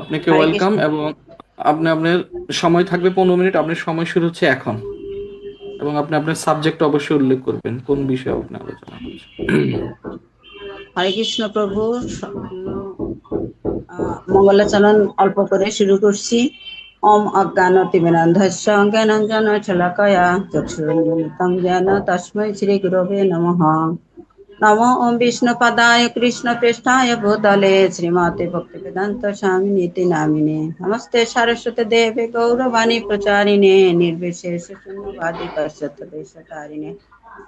আপনাকে ওয়েলকাম এবং আপনি আপনার সময় থাকবে পনেরো মিনিট। আপনার সময় শুরু হচ্ছে এখন। এবং আপনি আপনার সাবজেক্ট অবশ্যই উল্লেখ করবেন কোন বিষয়ে আপনি আলোচনা করছেন। হরে কৃষ্ণ প্রভু মঙ্গলাচরণ অল্প করে শুরু করছি। ওম অজ্ঞান তিমিরান্ধস্য জ্ঞানাঞ্জন ছলকয়া চক্ষুরঞ্জনিতং জ্ঞান তস্मै শ্রী গুরবে নমঃ। নমো কৃষ্ণ পৃষ্ঠায় ভূতলে শ্রীমতে ভক্তিবেদান্ত স্বামী নীতি নামিনে নমস্তে সারস্বতী দেবে গৌরবাণী প্রচারিণে নির্বিশেষ শূন্যবাদী কশ্যত দেশতারিণে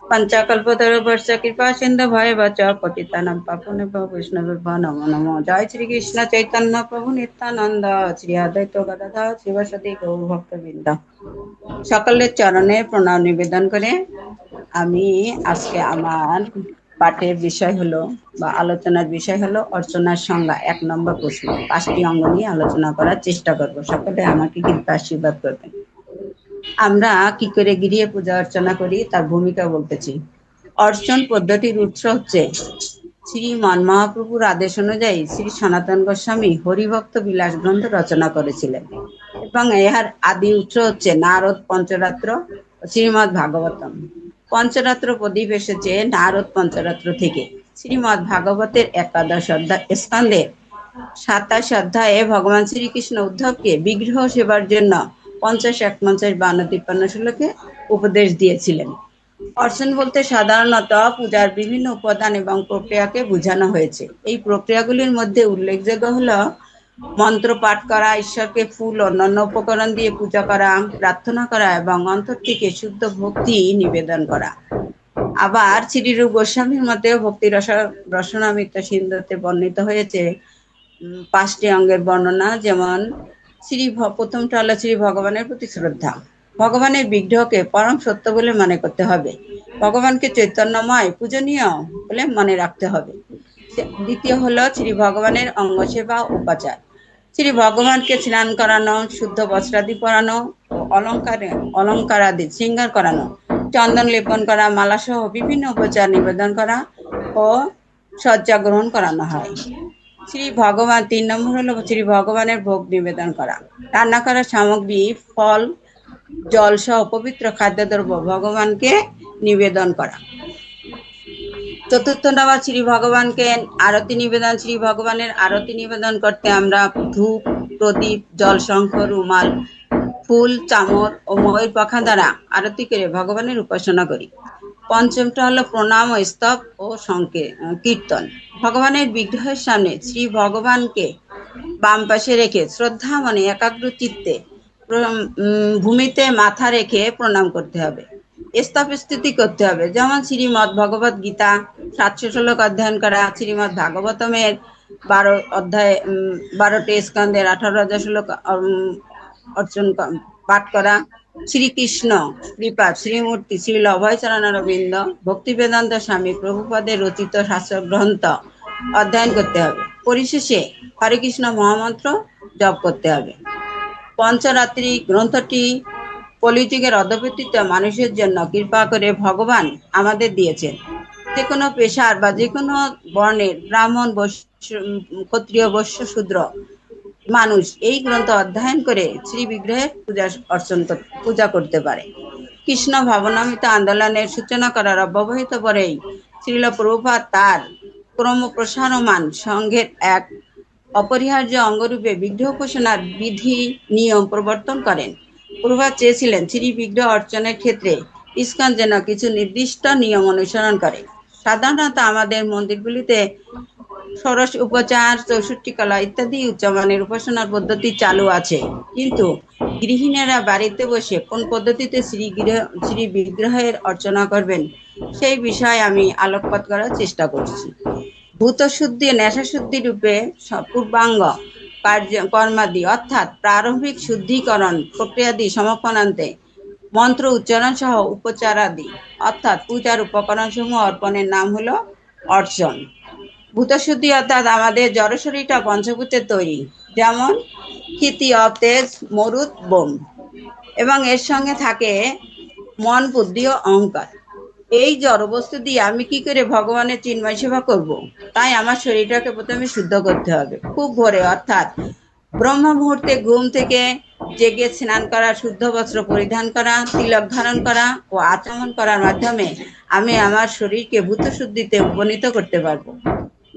পঞ্চকল্পতরুর্ষ কৃপা সিন্ধু ভয় বচ পতিতানাং পাপনে বৈষ্ণবেভ্য নমো নমো জয় শ্রী কৃষ্ণ চৈতন্য প্রভু নিত্যানন্দ শ্রী অদ্বৈত গদাধর শিবসতী গৌর ভক্তবৃন্দ সকলের চরণে প্রণাম নিবেদন করে আমি আজকে আমার পাঠের বিষয় হলো বা আলোচনার বিষয় হলো অর্চনার সংজ্ঞা এক নম্বর প্রশ্ন। পাঁচটি অঙ্গ নিয়ে আলোচনা করার চেষ্টা করব। সকলে আমাকে কৃপা আশীর্বাদ করবেন আমরা কি করে গিরিয়ে পূজা অর্চনা করি তার ভূমিকা বলতেছি। অর্চন পদ্ধতির উৎস হচ্ছে শ্রী মহাপ্রভুর আদেশ অনুযায়ী শ্রী সনাতন গোস্বামী হরিভক্ত বিলাস গ্রন্থ রচনা করেছিলেন এবং ইহার আদি উৎস হচ্ছে নারদ পঞ্চরাত্র শ্রীমৎ ভাগবতম। পঞ্চরাত্র প্রদীপ এসেছে নারদ পঞ্চরাত্র থেকে। শ্রীমৎ ভাগবতের একাদশ অধ্যায় স্কন্ধের সাতাশ অধ্যায়ে ভগবান শ্রীকৃষ্ণ উদ্ধবকে বিগ্রহ সেবার জন্য পঞ্চাশ এক পঞ্চাশ বান্ন তিপ্পান্ন ষোলোকে উপদেশ দিয়েছিলেন। অর্চন বলতে সাধারণত পূজার বিভিন্ন উপাদান এবং প্রক্রিয়াকে বোঝানো হয়েছে। এই প্রক্রিয়াগুলির মধ্যে উল্লেখযোগ্য হলো মন্ত্র পাঠ করা, ঈশ্বরকে ফুল, অন্যান্য উপকরণ দিয়ে পূজা করা, প্রার্থনা করা এবং অন্তর থেকে শুদ্ধ ভক্তি নিবেদন করা। আবার শ্রীরূপ গোস্বামীর মতেও ভক্তি রস রসনামিত সিন্ধুতে বর্ণিত হয়েছে। পাঁচটি অঙ্গের বর্ণনা, যেমন, শ্রী প্রথমটা হলো শ্রী ভগবানের প্রতি শ্রদ্ধা। ভগবানের বিগ্রহকে পরম সত্য বলে মনে করতে হবে। ভগবানকে চৈতন্যময়, পূজনীয় বলে মনে রাখতে হবে। দ্বিতীয় হলো শ্রী ভগবানের অঙ্গ সেবা উপাচার। শ্রী ভগবানকে স্নান করানো, শুদ্ধ বস্ত্রাদি পরানো ও অলঙ্কারে, অলঙ্কারাদি শৃঙ্গার করানো, চন্দন লেপন করা মালা সহ বিভিন্ন উপচার নিবেদন করা ও শয্যা গ্রহণ করানো হয়। শ্রী ভগবান, তিন নম্বর হলো শ্রী ভগবানের ভোগ নিবেদন করা। রান্না করা সামগ্রী, ফল, জল সহ পবিত্র খাদ্যদ্রব্য ভগবানকে নিবেদন করা। চতুর্থ নামা শ্রী ভগবানকে আরতি নিবেদন, শ্রী ভগবানের আরতি নিবেদন করতে আমরা ধূপ, প্রদীপ জল শঙ্খ রুমাল, ফুল, চামর ও ময়ূর পাখা দ্বারা আরতি করে ভগবানের উপাসনা করি। পঞ্চমটা হলো প্রণাম ও স্তব ও সংকে, কীর্তন। ভগবানের বিগ্রহের সামনে শ্রী ভগবানকে বাম পাশে রেখে শ্রদ্ধা মনে একাগ্র চিত্তে ভূমিতে মাথা রেখে প্রণাম করতে হবে। স্থিতি করতে হবে। যেমন শ্রীমৎ ভগবত গীতা, সাতশো শ্লোক অধ্যয়ন করা শ্রীমৎ ভাগবতমের বারো অধ্যায় বারোটি স্কন্ধের আঠারো হাজার শ্লোক অর্জন পাঠ করা। শ্রীকৃষ্ণ কৃপা, শ্রীমূর্তি শ্রীল অভয়চরণ অরবিন্দ ভক্তি বেদান্ত স্বামী প্রভুপদের রচিত শাস্ত্র গ্রন্থ অধ্যয়ন করতে হবে। পরিশেষে হরে কৃষ্ণ মহামন্ত্র জপ করতে হবে। পঞ্চরাত্রি গ্রন্থটি কলিযুগের অধপতিত মানুষের জন্য কৃপা করে ভগবান আমাদের দিয়েছেন। যে কোনো পেশার বা যে কোনো বর্ণের ব্রাহ্মণ ক্ষত্রিয় বৈশ্য শূদ্র মানুষ এই গ্রন্থ অধ্যয়ন করে শ্রী বিগ্রহের পূজা অর্চন পূজা করতে পারে। কৃষ্ণ ভাবনামিত আন্দোলনের সূচনা করার অব্যবহিত পরেই শ্রীল প্রভুপাদ তার ক্রম প্রসারমান সংঘের এক অপরিহার্য অঙ্গরূপে বিগ্রহ উপাসনার বিধি, নিয়ম প্রবর্তন করেন। প্রভাত চেয়েছিলেন শ্রী বিগ্রহ অর্চনের ক্ষেত্রে। ইস্কন যেন কিছু নির্দিষ্ট নিয়ম অনুসরণ করে। সাধারণত আমাদের মন্দিরগুলিতে ষোড়শ উপচার, চৌষট্টি কলা ইত্যাদি উচ্চমানের উপাসনার পদ্ধতি চালু আছে। কিন্তু গৃহিণীরা বাড়িতে বসে কোন পদ্ধতিতে শ্রী শ্রী বিগ্রহের অর্চনা করবেন, সেই বিষয়ে আমি আলোকপাত করার চেষ্টা করছি। ভূত শুদ্ধি নেশা শুদ্ধি রূপে পূর্বাঙ্গ কার্য কর্মাদি, অর্থাৎ প্রারম্ভিক শুদ্ধিকরণ প্রক্রিয়াদি সমাপনান্তে, মন্ত্র উচ্চারণ সহ উপচারাদি, অর্থাৎ পূজার উপকরণ সমূহ অর্পণের নাম হলো অর্চন। ভূতশুদ্ধি অর্থাৎ আমাদের জড়শরীরটা পঞ্চভূতের তৈরি, যেমন ক্ষিতি, অতেজ, মরুদ, বোম, এবং এর সঙ্গে থাকে মন, বুদ্ধি ও অহংকার। এই জড়বস্তু দিয়ে আমি কি করে ভগবানের চিন্ময় সেবা করব। তাই আমার শরীরটাকে প্রথমে শুদ্ধ করতে হবে। খুব ভোরে, অর্থাৎ ব্রহ্ম মুহূর্তে ঘুম থেকে জেগে স্নান করা, শুদ্ধ বস্ত্র পরিধান করা, তিলক ধারণ করা ও আচমন করার মাধ্যমে আমি আমার শরীরকে ভূত শুদ্ধিতে উপনীত করতে পারব।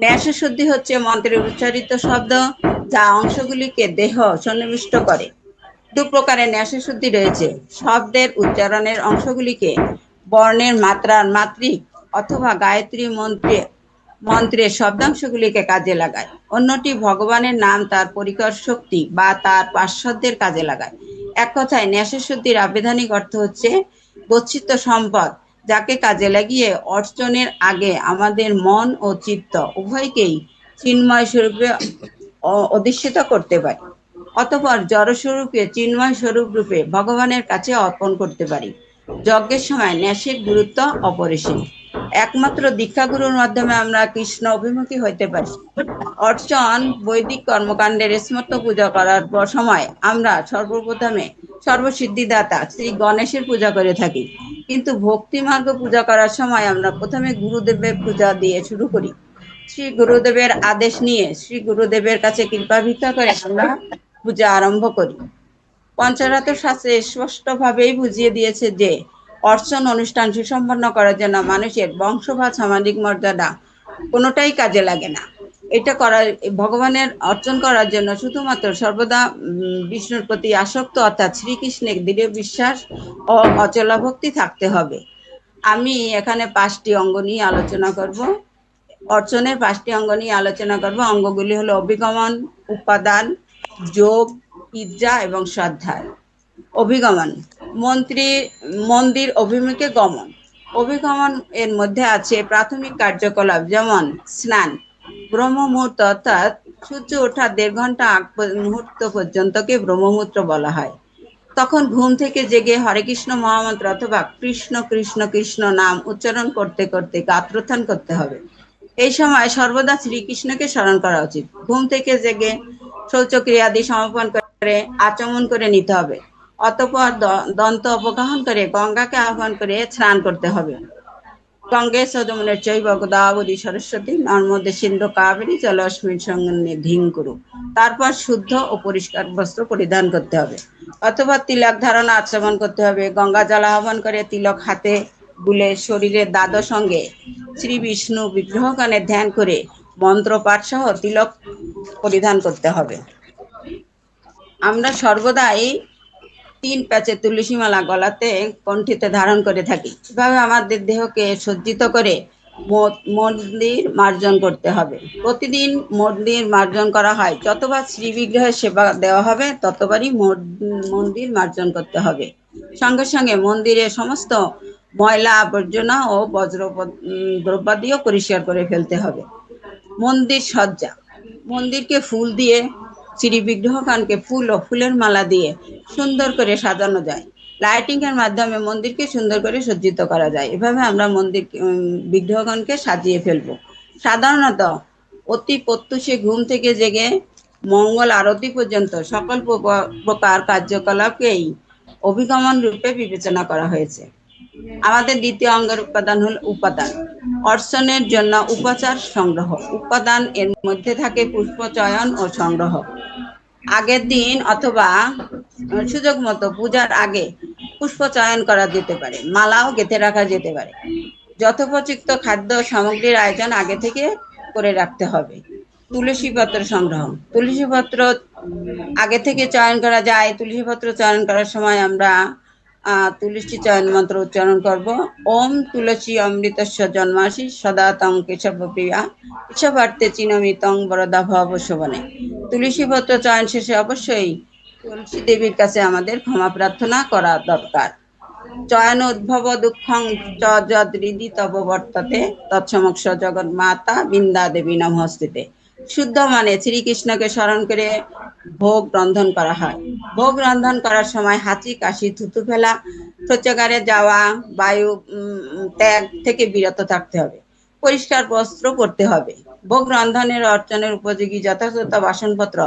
ন্যাস শুদ্ধি হচ্ছে মন্ত্রের উচ্চারিত শব্দ, যা অংশগুলিকে দেহ সন্নিবিষ্ট করে। দু প্রকারের ন্যাস শুদ্ধি রয়েছে। শব্দের উচ্চারণের অংশগুলিকে বর্ণের মাত্রার মাত্রিক অথবা গায়ত্রী মন্ত্রে, মন্ত্রের শব্দাংশগুলিকে কাজে লাগায়। অন্যটি ভগবানের নাম, তার পরিকর শক্তি বা তার পার্শ্বদের কাজে লাগায়। এক কথায় ন্যাসশুদ্ধির আবেদনিক অর্থ হচ্ছে গচ্ছিত সম্পদ, যাকে কাজে লাগিয়ে অর্চনের আগে আমাদের মন ও চিত্ত উভয়কেই চিন্ময় স্বরূপে অধিষ্ঠিত করতে পারি। অতপর জড়স্বরূপে চিন্ময় স্বরূপ রূপে ভগবানের কাছে অর্পণ করতে পারি। যজ্ঞের সময় ন্যাসের গুরুত্ব অপরিসীম। একমাত্র দীক্ষাগুরুর মাধ্যমে আমরা কৃষ্ণ অভিমুখী হইতে পারি। অর্চন বৈদিক কর্মকাণ্ডের স্মর্ত পূজা করার পর সময় আমরা সর্বপ্রথমে সর্বসিদ্ধিদাতা শ্রী গণেশের পূজা করে থাকি। কিন্তু ভক্তি মার্গ পূজা করার সময় আমরা প্রথমে গুরুদেবের পূজা দিয়ে শুরু করি। শ্রী গুরুদেবের আদেশ নিয়ে শ্রী গুরুদেবের কাছে কৃপা ভিক্ষা করে আমরা পূজা আরম্ভ করি। পঞ্চরাত শাস্ত্রে স্পষ্টভাবেই বুঝিয়ে দিয়েছে যে, অর্চন অনুষ্ঠান সুসম্পন্ন করার জন্য মানুষের বংশ বা সামাজিক মর্যাদা কোনোটাই কাজে লাগে না। এটা করার ভগবানের অর্চন করার জন্য শুধুমাত্র সর্বদা বিষ্ণুর প্রতি আসক্ত অর্থাৎ শ্রীকৃষ্ণের দৃঢ় বিশ্বাস ও অচলা ভক্তি থাকতে হবে। আমি এখানে পাঁচটি অঙ্গ নিয়ে আলোচনা করব। অর্চনের পাঁচটি অঙ্গ নিয়ে আলোচনা করব। অঙ্গগুলি হলো অভিগমন, উপাদান যোগ ইজ্জা এবং শ্রদ্ধা। অভিগমন। মন্ত্রী, মন্দির অভিমুখে গমন। অভিগমন এর মধ্যে আছে প্রাথমিক কার্যকলাপ, যেমন স্নান ব্রহ্ম মুহূর্ত অর্থাৎ সূর্য ওঠার দেড় ঘণ্টা আগ মুহূর্ত পর্যন্তকে ব্রহ্মমূর্ত বলা হয়। তখন ঘুম থেকে জেগে হরে কৃষ্ণ মহামন্ত্র অথবা কৃষ্ণ কৃষ্ণ কৃষ্ণ নাম উচ্চারণ করতে করতে গাত্রোত্থান করতে হবে। এই সময় সর্বদা শ্রীকৃষ্ণকে স্মরণ করা উচিত। ঘুম থেকে জেগে শৌচক্রিয়াদি সমাপন করে, আচমন করে নিতে হবে। অতঃপর দন্ত অপগাহন করে গঙ্গাকে আহ্বান করে স্নান করতে হবে। গঙ্গে সদমনের গোদাবরী সরস্বতী, নর্মদে সিন্ধু কাবেরী জলস্মিন সঙ্গে ধিং করু তারপর শুদ্ধ ও পরিষ্কার বস্ত্র পরিধান করতে হবে। অথবা তিলক ধারণা আচমন করতে হবে। গঙ্গা জল আহ্বান করে তিলক হাতে বুলে শরীরের দ্বাদশ সঙ্গে শ্রী বিষ্ণু বিগ্রহগানে ধ্যান করে মন্ত্র পাঠ সহ তিলক পরিধান করতে হবে। আমরা সর্বদাই তিন প্যাচে তুলসী মালা গলাতে কণ্ঠিতে ধারণ করে থাকি। এভাবে আমাদের দেহকে সজ্জিত করে মন্দির মার্জন করতে হবে। প্রতিদিন মন্দির মার্জন করা হয়। যতবার শ্রী বিগ্রহের সেবা দেওয়া হবে, ততবারই মন্দির মার্জন করতে হবে। সঙ্গে সঙ্গে মন্দিরের সমস্ত ময়লা আবর্জনা ও বজ্র দ্রব্যাদিও পরিষ্কার করে ফেলতে হবে। মন্দির সজ্জা। মন্দিরকে ফুল দিয়ে, শ্রী বিগ্রহগণকে ফুল ও ফুলের মালা দিয়ে সুন্দর করে সাজানো যায়। লাইটিং এর মাধ্যমে মন্দিরকে সুন্দর করে সজ্জিত করা যায়। এভাবে আমরা মন্দির বিগ্রহগণকে সাজিয়ে ফেলব। সাধারণত অতি প্রত্যুষে ঘুম থেকে জেগে মঙ্গল আরতি পর্যন্ত সকল প্রকা- প্রকার কার্যকলাপকেই অভিগমন রূপে বিবেচনা করা হয়েছে। আমাদের দ্বিতীয় অঙ্গের উপাদান হল উপাদান। অর্চনের জন্য উপচার সংগ্রহ। উপাদান এর মধ্যে থাকে পুষ্প, চয়ন ও সংগ্রহ। আগের দিন অথবা সুযোগ মতো পূজার আগে পুষ্প চয়ন করা যেতে পারে, মালাও গেঁথে রাখা যেতে পারে। যথোপযুক্ত খাদ্য সামগ্রীর আয়োজন আগে থেকে করে রাখতে হবে। তুলসী পত্র সংগ্রহ। তুলসী পত্র আগে থেকে চয়ন করা যায়। তুলসী পত্র চয়ন করার সময় আমরা তুলসী চয়ন মন্ত্র উচ্চারণ করব। ওম তুলসী অমৃতস্য জন্মাসি, সদা তং কেশব প্রিয়া কেশবার্তে চিনমিতং বরদা ভব শোভনে। তুলসী পত্র চয়ন শেষে অবশ্যই তুলসী দেবীর কাছে আমাদের ক্ষমা প্রার্থনা করা দরকার। চয়ন উদ্ভব দুঃখং চ যদৃদি তব বর্ততে তৎসমক্ষ জগৎ মাতা বৃন্দা দেবী নমস্তিতে। শুদ্ধ মানে শ্রীকৃষ্ণকে স্মরণ করে ভোগ রন্ধন করা হয়। ভোগ রন্ধন করার সময় হাঁচি, কাশি, থুতু ফেলা, শৌচাগারে যাওয়া, বায়ু ত্যাগ থেকে বিরত থাকতে হবে। পরিষ্কার বস্ত্র করতে হবে। ভোগ রন্ধনের অর্চনের উপযোগী যথাযথ বাসনপত্র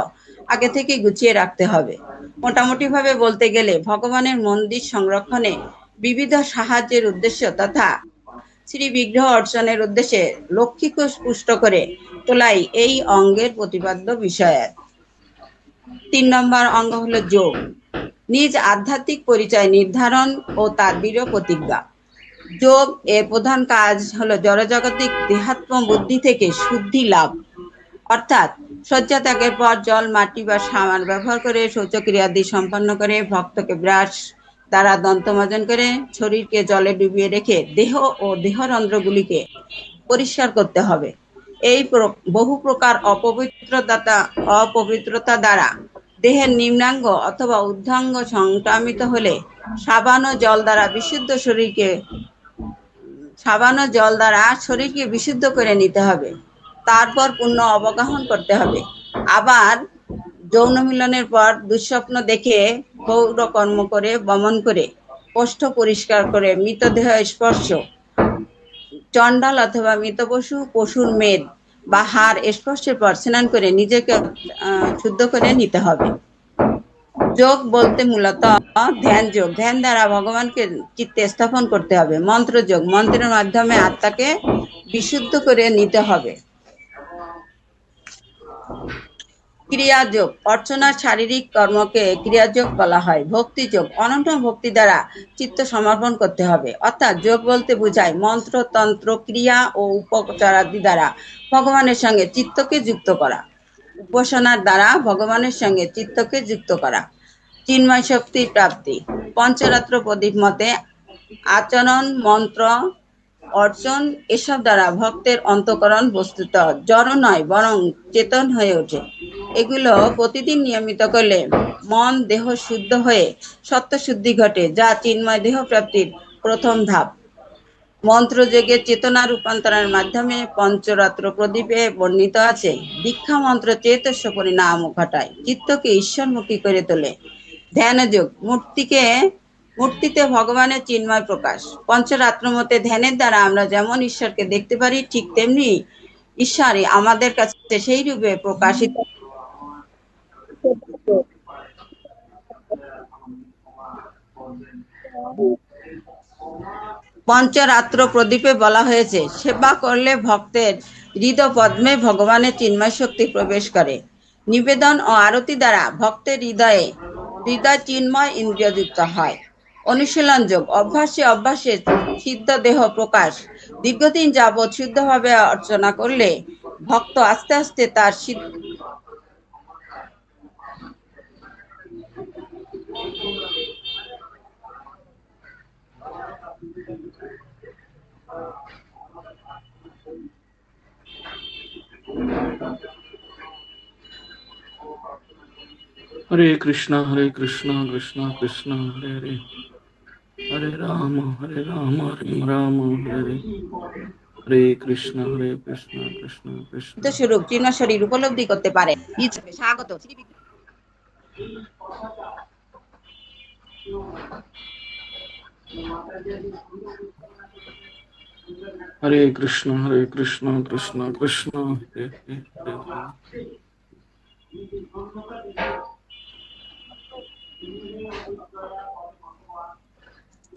আগে থেকে গুছিয়ে রাখতে হবে। মোটামুটি ভাবে বলতে গেলে ভগবানের মন্দির সংরক্ষণে বিবিধ সাহায্যের উদ্দেশ্য তথা শ্রী বিগ্রহ অর্চনের উদ্দেশ্যে লক্ষ্মী কোষ পুষ্ট করে তোলাই এই অঙ্গের প্রতিপাদ্য বিষয় তিন নম্বর অঙ্গ হলো যোগ। নিজ আধ্যাত্মিক পরিচয় নির্ধারণ ও তার দৃঢ় প্রতিজ্ঞা। যোগ এর প্রধান কাজ হলো জড়জাগতিক দেহাত্ম বুদ্ধি থেকে শুদ্ধি লাভ। অর্থাৎ শয্যা ত্যাগের পর জল, মাটি বা সামার ব্যবহার করে শৌচক্রিয়াদি সম্পন্ন করে ভক্তকে ব্রাশ দ্বারা দন্তমাজন করে শরীরকে জলে ডুবিয়ে রেখে দেহ ও দেহরন্ধ্রগুলিকে পরিষ্কার করতে হবে। এই বহু প্রকার অপবিত্রতা অপবিত্রতা দ্বারা দেহের নিম্নাঙ্গ অথবা ঊর্ধ্বাঙ্গ সংক্রামিত হলে সাবান ও জল দ্বারা বিশুদ্ধ শরীরকে, সাবান ও জল দ্বারা শরীরকে বিশুদ্ধ করে নিতে হবে। তারপর পুণ্য অবগাহন করতে হবে। আবার যৌন মিলনের পর দুঃস্বপ্ন দেখে গৌর কর্ম করে, বমন করে কোষ্ঠ পরিষ্কার করে, মৃতদেহ স্পর্শ চণ্ডাল অথবা মৃত পশু, পশুর মেদ বা হার স্পর্শের পর স্নান করে নিজেকে শুদ্ধ করে নিতে হবে। যোগ বলতে মূলত ধ্যান যোগ। ধ্যান দ্বারা ভগবানকে চিত্তে স্থাপন করতে হবে। মন্ত্র যোগ। মন্ত্রের মাধ্যমে আত্মাকে বিশুদ্ধ করে নিতে হবে। ক্রিয়াযোগ, অর্চনার শারীরিক কর্মকে ক্রিয়াযোগ বলা হয়। ভক্তিযোগ, অনন্ত ভক্তি দ্বারা চিত্ত সমর্পণ করতে হবে। অর্থাৎ যোগ বলতে বোঝায় মন্ত্র, তন্ত্র, ক্রিয়া ও উপচারাদি দ্বারা ভগবানের সঙ্গে চিত্তকে যুক্ত করা। উপাসনার দ্বারা ভগবানের সঙ্গে চিত্তকে যুক্ত করা। চিন্ময় শক্তির প্রাপ্তি। পঞ্চরাত্র প্রদীপ মতে আচরণ, মন্ত্র, অর্চন এসব দ্বারা ভক্তের অন্তকরণ বস্তুত। জড় নয়, বরং চেতন হয়ে ওঠে। এগুলো প্রতিদিন নিয়মিত করলে মন দেহ শুদ্ধ হয়ে সত্য শুদ্ধি ঘটে, যা চিন্ময় দেহ প্রাপ্তির প্রথম ধাপ। মন্ত্রযোগে চেতনা রূপান্তরের মাধ্যমে পঞ্চরাত্র প্রদীপে বর্ণিত আছে, দীক্ষা মন্ত্র চেতস্য পরিণাম ঘটায়, চিত্তকে ঈশ্বরমুখী করে তোলে। ধ্যানযোগ, মূর্তিকে, মূর্তিতে ভগবানের চিন্ময় প্রকাশ। পঞ্চরাত্র মতে ধ্যানের দ্বারা আমরা যেমন ঈশ্বরকে দেখতে পারি, ঠিক তেমনি ঈশ্বরই আমাদের কাছে সেই রূপে প্রকাশিত পঞ্চরাত্র প্রদীপে বলা হয়েছে, সেবা করলে ভক্তের হৃদয় পদ্মে ভগবানের চিন্ময় শক্তি প্রবেশ করে। নিবেদন ও আরতি দ্বারা ভক্তের হৃদয়ে হৃদয় চিন্ময় ইন্দ্রিয়যুক্ত হয়। অনুশীলন যোগ, অভ্যাসে অভ্যাসে সিদ্ধ দেহ প্রকাশ। দীর্ঘদিন যাবৎ শুদ্ধভাবে অর্চনা করলে ভক্ত আস্তে আস্তে তার হরে কৃষ্ণ হরে কৃষ্ণ কৃষ্ণ কৃষ্ণ, হরে হরে। হরে রাম হরে রাম হরে রাম, হরে হরে। হরে কৃষ্ণ হরে কৃষ্ণ কৃষ্ণ কৃষ্ণ। স্বরূপ চিহ্ন শরীর উপলব্ধি করতে পারে। স্বাগত। হরে কৃষ্ণ হরে কৃষ্ণ কৃষ্ণ কৃষ্ণ হরে হরে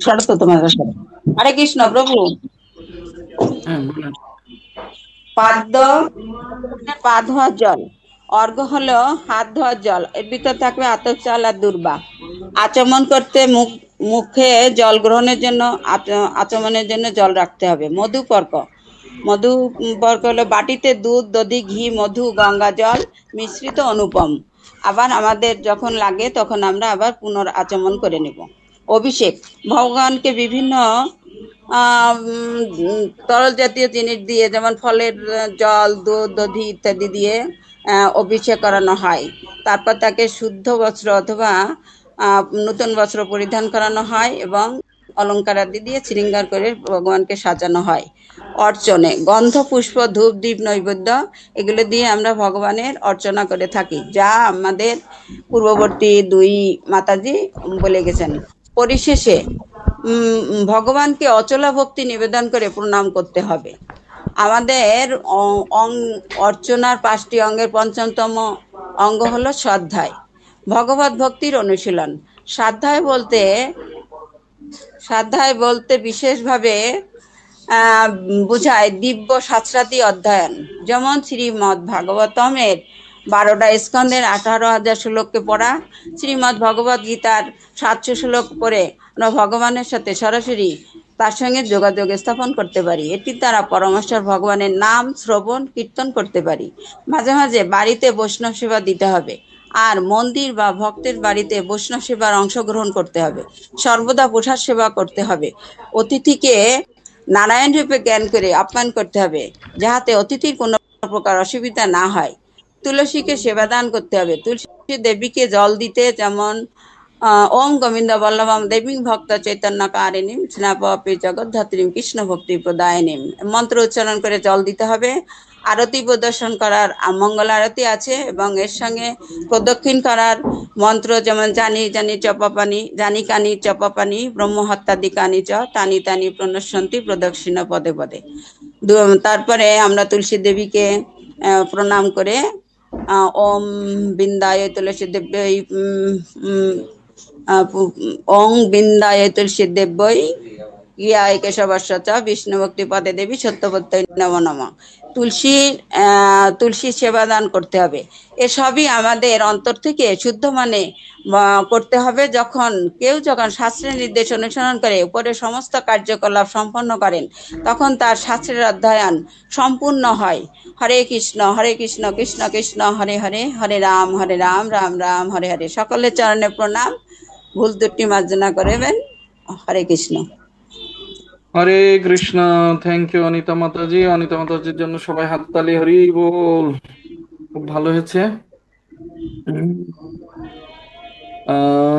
হরে তোমার হরে কৃষ্ণ প্রভু পাদ্য পা ধোয়ার জল। অর্ঘ হলো হাত ধোয়ার জল। এর ভিতর থাকবে আতপ চাল আর দুর্বা। আচমন করতে মুখ মুখে জল গ্রহণের জন্য আচ- আচমনের জন্য জল রাখতে হবে। মধুপর্ক মধুপর্ক হলো বাটিতে দুধ, দধি, ঘি, মধু, গঙ্গা জল, মিশ্রিত অনুপম। আবার আমাদের যখন লাগে তখন আমরা আবার পুনর আচমন করে নেব। অভিষেক, ভগবানকে বিভিন্ন তরল জাতীয় জিনিস দিয়ে যেমন ফলের জল, দুধ, দধি ইত্যাদি দিয়ে অভিষেক করানো হয়। তারপর তাকে শুদ্ধ বস্ত্র অথবা নতুন বস্ত্র পরিধান করানো হয় এবং অলংকার আদি দিয়ে শৃঙ্গার করে ভগবানকে সাজানো হয়। অর্চনে, গন্ধ, পুষ্প, ধূপ দ্বীপ নৈবেদ্য, এগুলো দিয়ে আমরা ভগবানের অর্চনা করে থাকি, যা আমাদের পূর্ববর্তী দুই মাতাজি বলে গেছেন। পরিশেষে ভগবানকে অচলা ভক্তি নিবেদন করে প্রণাম করতে হবে। আমাদের অং- অর্চনার পাঁচটি অঙ্গের পঞ্চমতম অঙ্গ হলো শ্রদ্ধায়। ভগবত ভক্তির অনুশীলন। শ্রদ্ধায় বলতে শ্রদ্ধায় বলতে বিশেষভাবে বোঝায় দিব্য শাস্ত্রাদি অধ্যয়ন। যেমন শ্রীমৎ ভাগবতমের বারোটা স্কন্ধের আঠারো হাজার শ্লোককে পড়া শ্রীমৎ ভগবত গীতার সাতশো শ্লোক পড়ে আমরা ভগবানের সাথে সরাসরি তার সঙ্গে যোগাযোগ স্থাপন করতে পারি। এটির দ্বারা পরমেশ্বর ভগবানের নাম, শ্রবণ, কীর্তন করতে পারি। মাঝে মাঝে বাড়িতে বৈষ্ণব সেবা দিতে হবে। আর মন্দির বা ভক্তের বাড়িতে বৈষ্ণব সেবার অংশগ্রহণ করতে হবে। সর্বদা প্রসাদ সেবা করতে হবে। অতিথিকে নারায়ণ রূপে জ্ঞান করে আপ্যায়ন করতে হবে, যাহাতে অতিথির কোনো প্রকার অসুবিধা না হয়। তুলসীকে সেবা দান করতে হবে। তুলসী দেবীকে জল দিতে যেমন ওম গোবিন্দ বল্লভম দেবী ভক্ত চৈতন্য কারিণীম স্নাপি জগদ্ধাত্রীম কৃষ্ণ ভক্তি প্রদায়নীম মন্ত্র উচ্চারণ করে জল দিতে হবে। আরতি প্রদর্শন করার মঙ্গল আরতি আছে এবং এর সঙ্গে প্রদক্ষিণ করার মন্ত্র যেমন জানি জানি চপাপানি, জানি কানি চপাপানি, ব্রহ্মহত্যাদি কানি চ, তানি তানি প্রণশন্তি প্রদক্ষিণ পদে পদে। তারপরে আমরা তুলসী দেবীকে প্রণাম করে ওম বৃন্দায় তুলসী দেব্যই ওং বৃন্দায় তুলসী দেব্যই ইয়ায় কেশবর্ষ চ বিষ্ণু ভক্তি পদে দেবী সত্যপত্য নম নম। তুলসী তুলসী সেবা দান করতে হবে। এসবই আমাদের অন্তর থেকে শুদ্ধ মানে করতে হবে যখন কেউ যখন শাস্ত্রের নির্দেশ অনুসরণ করে, উপরে সমস্ত কার্যকলাপ সম্পন্ন করেন, তখন তার শাস্ত্রের অধ্যয়ন সম্পূর্ণ হয়। হরে কৃষ্ণ হরে কৃষ্ণ কৃষ্ণ কৃষ্ণ, হরে হরে হরে রাম হরে রাম রাম রাম, হরে হরে। সকলের চরণে প্রণাম। ভুল ত্রুটি মার্জনা করবেন Hare Krishna. Hare Krishna thank you Anita mataji. Anita মাতাজির জন্য সবাই হাত হাততালি হরি বল। খুব ভালো হয়েছে। আহ